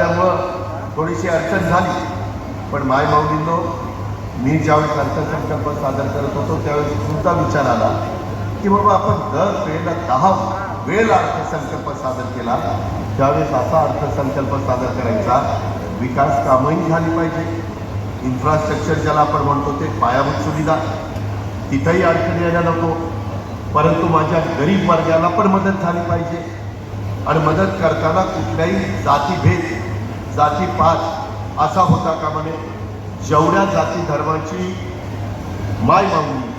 आहे झाल्यामुळं थोडीशी अडचण झाली. पण माय माऊलींनो मी ज्यावेळेस अर्थसंकल्प सादर करत होतो त्यावेळेस तुमचा विचार आला की बाबा आपण दर वेळेला दहा वेळेला अर्थसंकल्प सादर केला. त्यावेळेस असा अर्थसंकल्प सादर करायचा विकास कामंही झाली पाहिजे. इन्फ्रास्ट्रक्चर ज्याला आपण म्हणतो ते पायाभूत सुविधा. तिथंही अडचण यायला नको. परंतु माझ्या गरीब वर्गाला पण मदत झाली पाहिजे. आणि मदत करताना कुठल्याही जातीभेद जाती पाच असा होता का म्हणे? जेवढ्या जाती धर्माची माय मागणी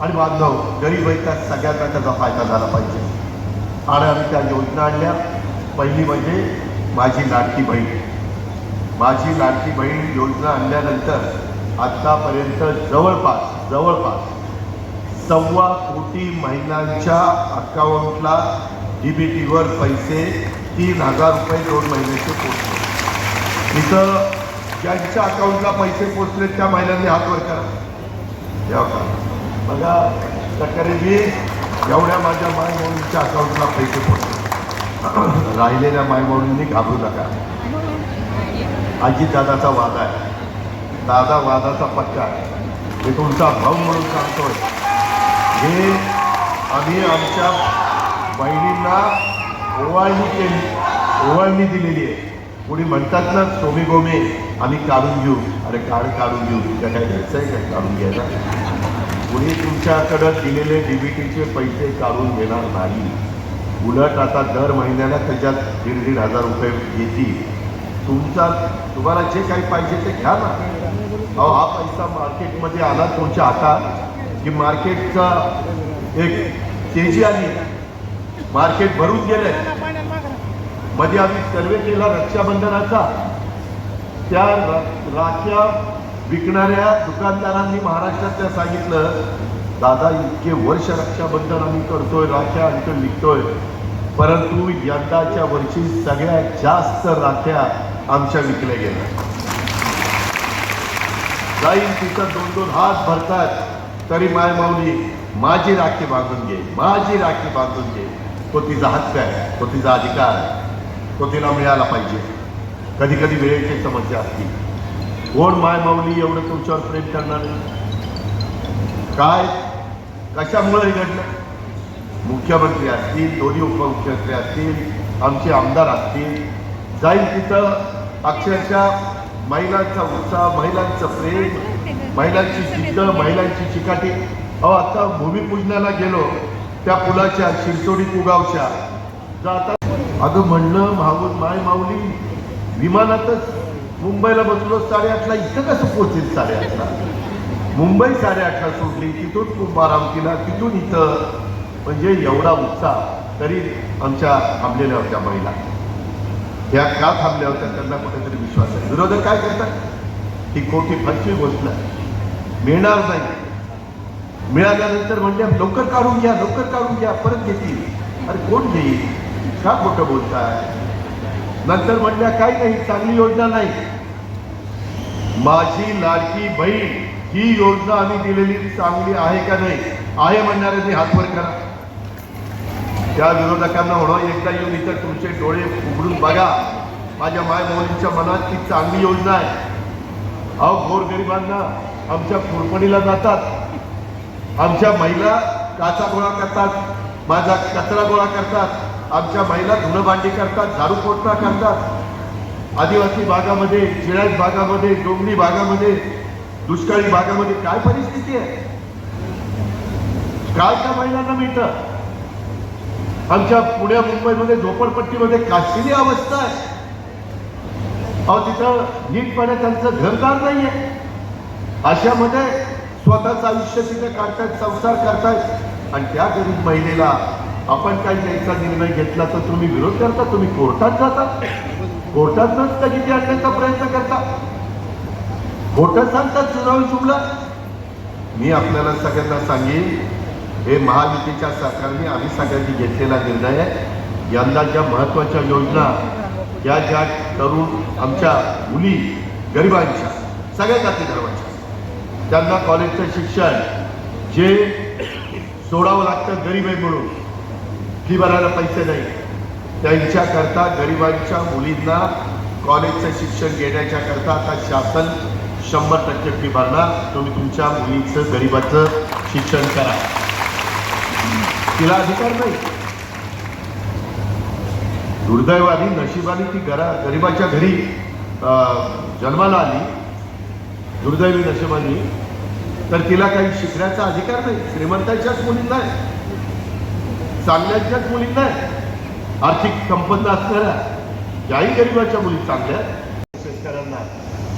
आणि बांधव गरीब आहे त्या सगळ्यांना त्याचा फायदा झाला पाहिजे. आणि आम्ही त्या योजना आणल्या. पहिली म्हणजे माझी लाडकी बहीण. माझी लाडकी बहीण योजना आणल्यानंतर आत्तापर्यंत जवळपास जवळपास सव्वा कोटी महिलांच्या अकाउंटला डीबीटीवर पैसे तीन हजार रुपये दोन महिन्याचे पोचले इथं ज्यांच्या अकाउंटला पैसे पोचले त्या महिलांनी हात वर करा. या का बघा तक्रारी एवढ्या माझ्या मायमौलींच्या अकाउंटला पैसे पोचले राहिलेल्या मायमौलींनी घाबरू नका. आजी दादाचा वादा आहे. दादा वादाचा पक्का आहे. मी तुमचा भाऊ म्हणून सांगतोय. हे आम्ही आमच्या बहिणींना ओवाळणी केली. ओवाळणी दिलेली आहे. कोणी म्हणतात ना सोमी गोमे आम्ही काढून घेऊ. अरे कार्ड काढून घेऊ. तुमच्या काय घ्यायचं आहे काय काढून घ्यायला? कुणी तुमच्याकडं दिलेले डीबीटीचे पैसे काढून घेणार नाही. उलट आता दर महिन्याला त्याच्यात दीड दीड हजार रुपये येतील. तुमचा तुम्हाला जे काही पाहिजे ते घ्या ना. अहो हा पैसा मार्केटमध्ये आला तुमच्या हातात? की मार्केटचा एक तेजी आली मार्केट भरून गेलंय? मध्ये आम्ही सर्वे केला रक्षाबंधनाचा. त्या राख्या विकणाऱ्या दुकानदारांनी महाराष्ट्रातल्या सांगितलं दादा इतके वर्ष रक्षाबंधन आम्ही करतोय राख्या आमच्या विकतोय. परंतु यंदाच्या वर्षी सगळ्यात जास्त राख्या आमच्या विकल्या गेल्या. जाईल तिथं दोन दोन हात भरतात तरी माय माऊली माझी राखी बांधून घे माझी राखी बांधून घे. तो तिचा हक्क आहे तो तिचा अधिकार आहे. तो तिला मिळाला पाहिजे. कधी कधी वेळेची समस्या असते. कोण माय माऊली एवढं तुमच्यावर प्रेम करणार काय? कशामुळे घडलं? मुख्यमंत्री असतील दोन्ही उपमुख्यमंत्री असतील आमचे आमदार असतील जाईल तिथं अक्षरशः महिलांचा उत्साह महिलांचं प्रेम महिलांची जिद्द महिलांची चिकाटी. अहो आता भूमिपूजनाला गेलो त्या पुलाच्या शिरसोडी कुगावच्या. जाता अगं म्हणलं माऊल माय माऊली विमानातच मुंबईला बसलो साडेआठला इथं कसं पोहोचेल साडेआठला? मुंबई साडेआठला सुटली तिथून खूप आराम केला तिथून इथं. म्हणजे एवढा उत्साह तरी आमच्या थांबलेल्या होत्या महिला. त्या का थांबल्या होत्या त्यांना कुठेतरी विश्वास आहे. विरोधक काय करतात? ही खोटी फसवी गोष्ट आहे मिळणार नाही. मिळाल्यानंतर म्हणजे लवकर काढून घ्या लवकर काढून घ्या परत घेतील. अरे कोण घेईल? का खोटं बोलताय? नंतर म्हणल्या काही नाही चांगली योजना नाही. माझी लाडकी बहीण ही योजना आम्ही दिलेली चांगली आहे का नाही? आहे म्हणणाऱ्यांनी हातवर करा. त्या विरोधकांना म्हणा एकदा येऊन इतर तुमचे डोळे उघडून बघा. माझ्या माय मोलींच्या मनात ती चांगली योजना आहे. अहो गोरगरिबांना आमच्या कुरपणीला जातात. आमच्या महिला काचा गोळा करतात. माझा कचरा गोळा करतात. आमच्या महिला धुणं भांडी करतात झाडू पोटणा करतात. आदिवासी भागामध्ये जिळ्यात भागामध्ये डोंगरी भागामध्ये दुष्काळी भागामध्ये काय परिस्थिती आहे? काय त्या महिलांना मिळतं? आमच्या पुण्या मुंबईमध्ये झोपडपट्टीमध्ये काशिली अवस्था आहे. अहो तिथं नीटपणे त्यांचं घरदार नाहीये. अशामध्ये स्वतःचं आयुष्य तिथे काढतायत संसार करतायत. आणि त्या गरीब महिलेला आपण काही त्यांचा निर्णय घेतला तर तुम्ही विरोध करता? तुम्ही कोर्टात जाता? कोर्टात न स्थगिती आणण्याचा प्रयत्न करता? कोर्टात सांगतात चुनावी चुकला? मी आपल्याला सगळ्यांना सांगेन हे महायुतीच्या सरकारने आम्ही सगळ्यांनी घेतलेला निर्णय आहे. यंदा ज्या महत्त्वाच्या योजना या ज्या तरुण आमच्या मुली गरिबांच्या सगळ्या जाती धर्माच्या त्यांना कॉलेजचं शिक्षण जे सोडावं लागतं गरीब आहे म्हणून फी भरायला पैसे नाही. त्यांच्याकरता गरिबांच्या मुलींना कॉलेजचं शिक्षण घेण्याच्या करता आता शासन शंभर टक्के फी भरणार. तुम्ही तुमच्या मुलीचं गरिबाचं शिक्षण करा. तिला अधिकार नाही. दुर्दैवानी नशिबाने ती घरा गरिबाच्या घरी अं, जन्माला आली. दुर्दैवी नशिबानी. तर तिला काही शिकण्याचा अधिकार नाही. श्रीमंताच्याच मुलींना आहे. चांगल्याच्याच मुलींना नाही. आर्थिक संपन्न असणाऱ्या ज्याही गरिबाच्या मुली चांगल्या शेतकऱ्यांना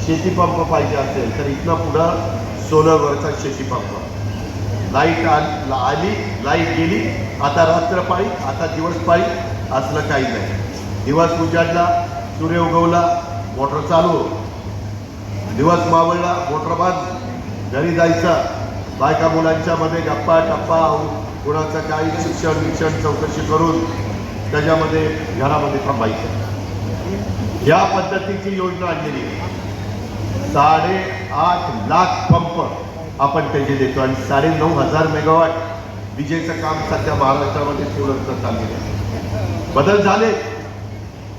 शेतीपंप पाहिजे असेल तर इथनं पुढं सोलरवरचा शेतीपंप लाइट आली आली लाइट गेली आता रात्र पाळी आता दिवस पाळी असलं काही नाही. दिवस उजाडला सूर्य उगवला मोटर चालू दिवस मावळला मोटर बांध घरी जायचं बायका मुलांच्या मध्ये गप्पा टप्पा कुणाचं काही शिक्षण विक्षण चौकशी करून त्याच्यामध्ये घरामध्ये थांबायचं. या पद्धतीची योजना आणलेली साडे आठ लाख पंप आपण त्याचे देतो आणि साडे नऊ हजार मेगावॅट विजेचं काम सध्या महाराष्ट्रामध्ये सुरळीत चाललेलं आहे. बदल झाले.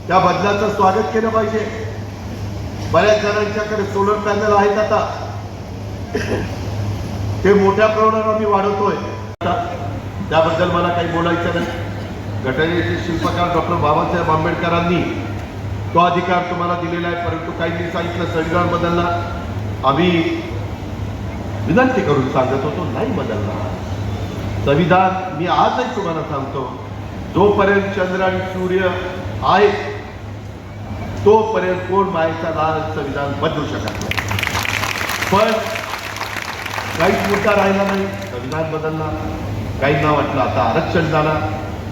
त्या बदलाचं स्वागत केलं पाहिजे. बऱ्याच जणांच्याकडे सोलर पॅनल आहेत आता. ते मोठ्या प्रमाणावर आम्ही वाढवतोय. त्याबद्दल मला काही बोलायचं नाही. घटनेचे शिल्पकार डॉक्टर बाबासाहेब आंबेडकरांनी तो अधिकार तुम्हाला दिलेला आहे परंतु काहींनी सांगितलं संविधान बदलला. आम्ही विनंती करून सांगत होतो नाही बदलला संविधान मी आजही तुम्हाला सांगतो जोपर्यंत चंद्र आणि सूर्य आहे तोपर्यंत कोण मायेचा लाल संविधान बदलू शकत नाही. पण काहीच मुद्दा राहिला नाही संविधान बदलला काहींना वाटलं आता आरक्षण झाला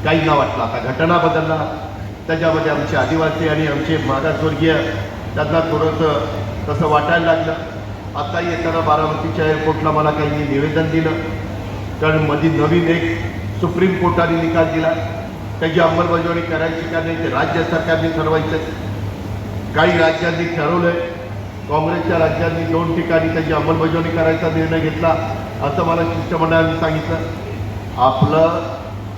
काहींना वाटलं आता घटना बदलला त्याच्यामध्ये आमचे आदिवासी आणि आमचे मागासवर्गीय त्यांना थोडंसं तसं वाटायला लागलं. आता येताना बारामतीच्या एअरपोर्टला मला काही निवेदन दिलं. कारण मध्ये नवीन एक सुप्रीम कोर्टाने निकाल दिला. त्याची अंमलबजावणी करायची का नाही ते राज्य सरकारने ठरवायचं काही राज्यांनी ठरवलंय. काँग्रेसच्या राज्यांनी दोन ठिकाणी त्याची अंमलबजावणी करायचा निर्णय घेतला असं मला शिष्टमंडळाने सांगितलं. आपलं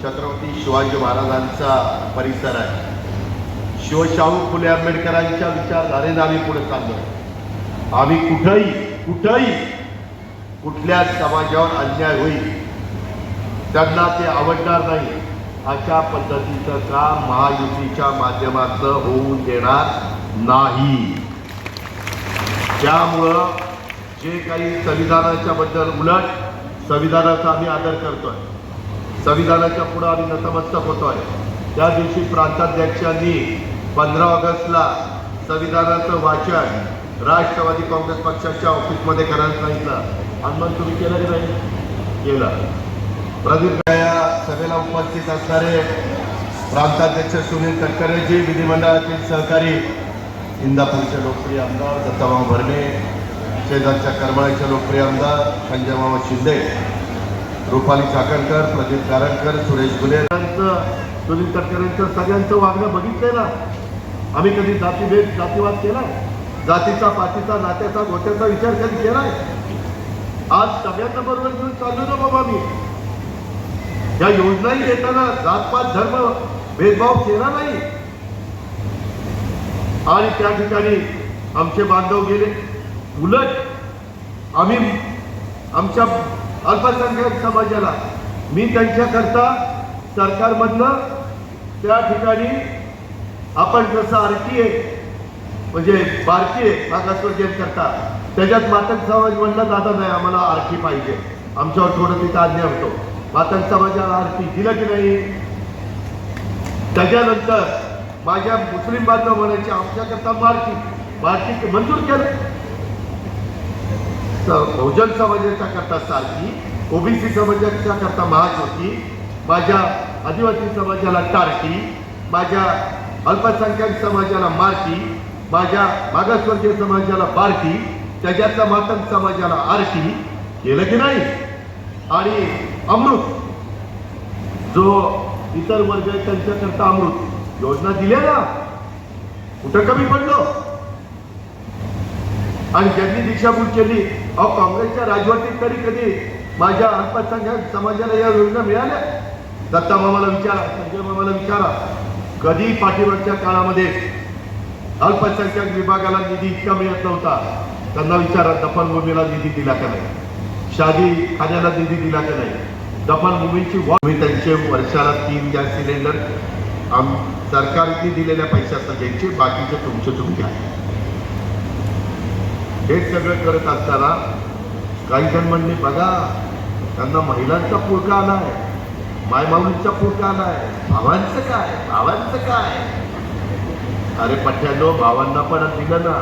छत्रपती शिवाजी महाराजांचा परिसर आहे. शिवशाहू फुले आंबेडकरांच्या विचारधारेनं आम्ही पुढे चाललो आम्ही कुठंही कुठंही कुठल्या समाजावर अन्याय होईल त्यांना ते आवडणार नाही अशा पद्धतीचं काम महायुतीच्या माध्यमातलं होऊन देणार नाही. त्यामुळं जे काही संविधानाच्या बद्दल उलट संविधानाचा आम्ही आदर करतोय. संविधानाच्या पुढे आम्ही नतमस्तक आहे त्या दिवशी प्रांताध्यक्षांनी पंधरा ऑगस्टला संविधानाचं वाचन राष्ट्रवादी काँग्रेस पक्षाच्या ऑफिसमध्ये करायला सांगितलं. आणि मग तुम्ही केलं की नाही? केलं. प्रदीप या सभेला उपस्थित असणारे प्रांताध्यक्ष सुनील तटकरेजी विधिमंडळातील सहकारी इंदापूरचे लोकप्रिय आमदार दत्ताभाऊ भरणे शेजारच्या करमाळ्याचे लोकप्रिय आमदार संजय शिंदे रुपाली चाकणकर प्रदीप कारणकर सुरेश गुले. सुनील तटकरेंचं सगळ्यांचं वागणं बघितलंय ना? आम्ही कधी जातीभेद जातीवाद केला जातीचा पातीचा नात्याचा गोट्याचा विचार कधी केला आज सगळ्यांना बरोबर घेऊन चाललो ना बाबा मी. या योजनाही देताना जातपात धर्म भेदभाव केला नाही. आणि त्या ठिकाणी आमचे बांधव गेले. उलट आम्ही आमच्या अल्पसंख्याक समाजाला. मी त्यांच्याकरता सरकारमधनं त्या ठिकाणी आपण जसं आरटीए म्हणजे भारतीय मागासवर्गीय करता त्याच्यात मातक समाज म्हणलं दादा नाही आम्हाला आरती पाहिजे. आमच्यावर थोडं तिथं आज्ञा होतो मातक समाजाला आरती दिलं की नाही? त्याच्यानंतर माझ्या मुस्लिम बांधव म्हणायची आमच्याकरता मारती. मारती मंजूर केलं? बहुजन समाजाच्या करता सारखी ओबीसी समाजाच्या करता महाज्योती माझ्या आदिवासी समाजाला टारकी माझ्या अल्पसंख्याक समाजाला मारकी माझ्या मागासवर्गीय समाजाला बारकी त्याच्यातल्या मातंग समाजाला आरकी केलं की नाही? आणि अमृत जो इतर वर्ग आहे त्यांच्याकरता अमृत योजना दिल्या ना कुठं कमी पडलो? आणि ज्यांनी दिशाभूल केली अहो काँग्रेसच्या राजवटीत तरी कधी माझ्या अल्पसंख्याक समाजाला या योजना मिळाल्या. दत्ता मामाला विचारा संजय मामाला विचारा. कधी पाठीमागच्या काळामध्ये अल्पसंख्याक विभागाला निधी इतका मिळत नव्हता. त्यांना विचारा दफनभूमीला निधी दिला का नाही? शादी खाण्याला निधी दिला का नाही? दफनभूमीची मी त्यांचे वर्षाला तीन गॅस सिलेंडर आम सरकारने दिलेल्या पैशाचं द्यायचे बाकीचे तुमचे तुम्ही घ्या. हे सगळं करत असताना काही जण म्हणले बघा त्यांना महिलांचा पुळका आलाय मायमाऊलीचा पुळका आलाय भावांचं काय भावांचं काय? अरे पठ्ठ्यानो भावांना पण दिलं ना.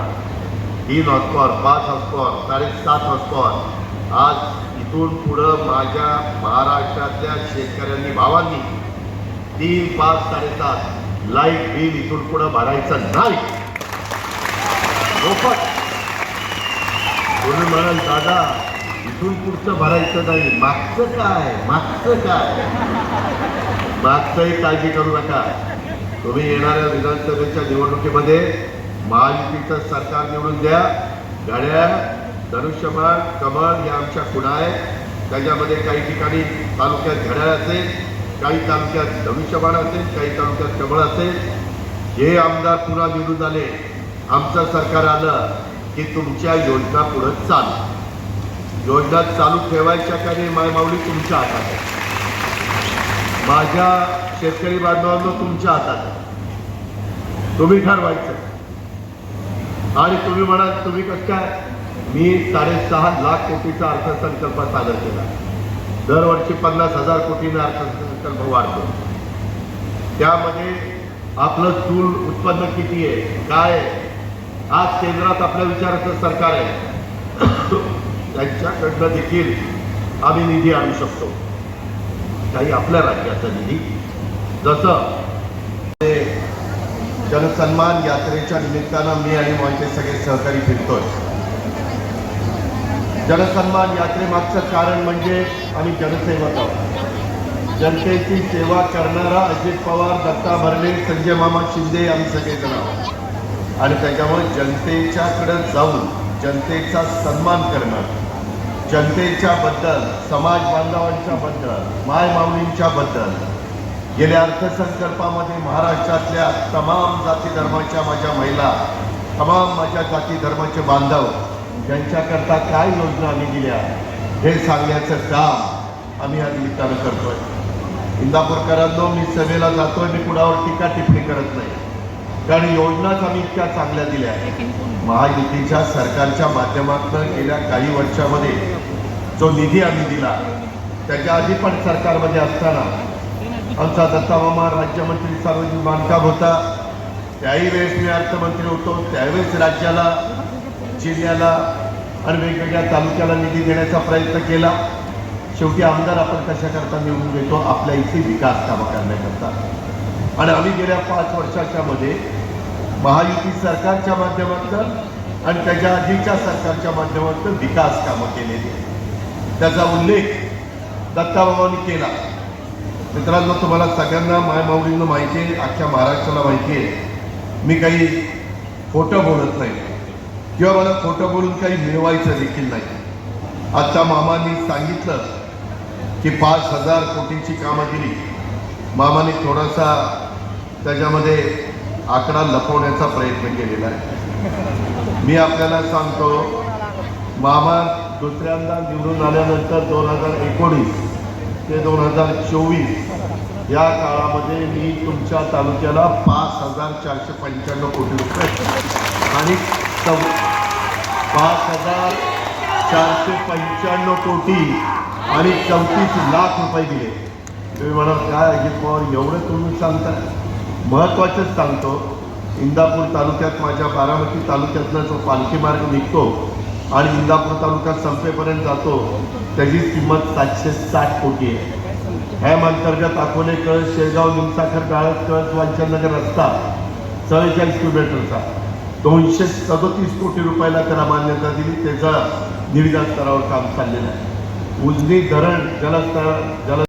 तीन हॉस्कॉर पाच हॉस्कॉर साडेसात हॉस्कॉर आज इथून पुढं माझ्या महाराष्ट्रातल्या शेतकऱ्यांनी भावांनी तीन पाच साडेसात लाइट बिल इथून पुढं भरायचं नाही. मोफत. कोणी म्हणाल दादा इथून पुढचं भरायचं नाही. मागचं काय? मागचं काय? मागचंही काळजी करू नका. तुम्ही येणाऱ्या विधानसभेच्या निवडणुकीमध्ये महायुतीचं सरकार निवडून द्या. घड्याळ धनुष्यबाण कमळ या आमच्या खुणा आहेत त्याच्यामध्ये काही ठिकाणी तालुक्यात घड्याळ असेल काही तालुक्यात धनुष्यबाण असेल काही तालुक्यात कमळ असेल. हे आमदार पुन्हा निवडून आले. आमचं सरकार आलं. की तुमच्या योजना पुढं चालू. योजना चालू ठेवायच्या का नाही मायमाऊली तुमच्या हातात आहे. माझ्या शेतकरी बांधवांना तुमच्या हातात आहे. तुम्ही ठरवायचं. आणि तुम्ही म्हणाल तुम्ही कसं काय? मी साडेसहा लाख कोटीचा अर्थसंकल्प सादर केला. दरवर्षी पन्नास हजार कोटीने अर्थसंकल्प वाढतो. त्यामध्ये आपलं चूल उत्पन्न किती आहे? काय आहे? आज केंद्रात आपल्या विचाराचं सरकार आहे. त्यांच्याकडनं देखील आम्ही निधी आणू शकतो. काही आपल्या राज्याचा निधी. जसं ते जनसन्मान यात्रेच्या निमित्तानं मी आणि माझे सगळे सहकारी फिरतोय. जनसन्मान यात्रेमागचं कारण म्हणजे आम्ही जनसेवक आहोत. जनतेची सेवा करणारा अजित पवार दत्ता भरणे संजय मामा शिंदे आम्ही सगळेजण आहोत. आणि त्याच्यामुळे जनतेच्याकडं जाऊन जनतेचा सन्मान करणं जनतेच्याबद्दल समाज बांधवांच्याबद्दल बद्दल गेल्या अर्थसंकल्पामध्ये महाराष्ट्रातल्या तमाम जाती धर्माच्या माझ्या महिला तमाम माझ्या जाती धर्माचे बांधव यांच्याकरता काय योजना आम्ही दिल्या हे सांगण्याचं काम आम्ही या निमित्तानं करतोय. इंदापूरकरांनो मी सभेला जातोय मी कुणावर टीका टिप्पणी करत नाही. कारण योजनाच आम्ही इतक्या चांगल्या दिल्या महायुतीच्या सरकारच्या माध्यमातून गेल्या काही वर्षामध्ये जो निधी आम्ही दिला त्याच्या आधी पण सरकारमध्ये असताना आमचा दत्ता मामा राज्यमंत्री सार्वजनिक बांधकाम होता. त्याही वेळेस मी अर्थमंत्री होतो. त्यावेळेस राज्याला जिल्ह्याला आणि वेगवेगळ्या तालुक्याला निधी देण्याचा प्रयत्न केला. शेवटी आमदार आपण कशा करता निवडून देतो? आपल्या इथे विकास कामं करण्याकरता. आणि आम्ही गेल्या पाच वर्षाच्या मध्ये महायुती सरकारच्या माध्यमातून आणि त्याच्या आधीच्या सरकारच्या माध्यमातून विकास कामं केलेली त्याचा उल्लेख दत्ताबाबांनी केला. मित्रांनो तुम्हाला सगळ्यांना मायमाऊलींना माहिती आहे अख्ख्या महाराष्ट्राला माहिती आहे. मी काही खोटं बोलत नाही. किंवा मला खोटं बोलून काही मिळवायचं देखील नाही. आजच्या मामानी सांगितलं की पाच हजार कोटीची कामं दिली मामाने थोडासा त्याच्यामध्ये आकडा लपवण्याचा प्रयत्न केलेला आहे. मी आपल्याला सांगतो मामा दुसऱ्यांदा निवडून आल्यानंतर दोन हजार एकोणीस ते दोन हजार चोवीस या काळामध्ये मी तुमच्या तालुक्याला पाच हजार चारशे पंच्याण्णव कोटी रुपये आणि सव पाच हजार चारशे पंच्याण्णव कोटी आणि चौतीस लाख रुपये दिले. तुम्ही म्हणाल काय अजित पवार एवढं तुम्ही सांगताय? महत्त्वाचंच सांगतो इंदापूर तालुक्यात माझ्या बारामती तालुक्यातला जो पालखी मार्ग निघतो आणि इंदापूर तालुक्यात संपेपर्यंत जातो त्याची किंमत सातशे साठ कोटी आहे. ह्या अंतर्गत अकोले कळस शेगाव निमसाखर गाळत कळस वांचननगर रस्ता चव्वेचाळीस किलोमीटरचा. दोनशे सदोतीस कोटी रुपयाला त्याला मान्यता दिली त्याचं निविदा स्तरावर काम चाललेलं आहे. उजनी धरण जलस्तर जल